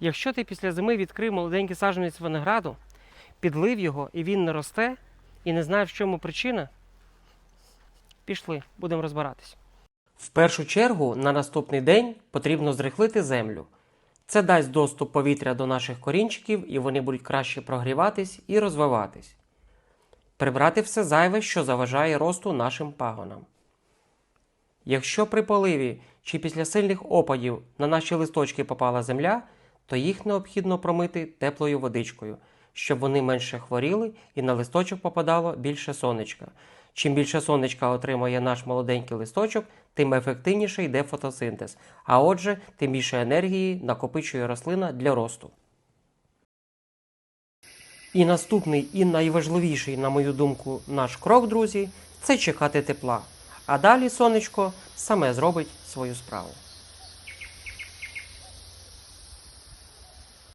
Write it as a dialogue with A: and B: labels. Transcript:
A: Якщо ти після зими відкрив молоденький саджанець винограду, підлив його і він не росте, і не знаєш, в чому причина, пішли, будемо розбиратись. В першу чергу на наступний день потрібно зрихлити землю. Це дасть доступ повітря до наших корінчиків, і вони будуть краще прогріватись і розвиватись. Прибрати все зайве, що заважає росту нашим пагонам. Якщо при поливі чи після сильних опадів на наші листочки попала земля, то їх необхідно промити теплою водичкою, щоб вони менше хворіли і на листочок попадало більше сонечка. Чим більше сонечка отримує наш молоденький листочок, тим ефективніше йде фотосинтез, а отже, тим більше енергії накопичує рослина для росту. І наступний і найважливіший, на мою думку, наш крок, друзі, це чекати тепла. А далі сонечко саме зробить свою справу.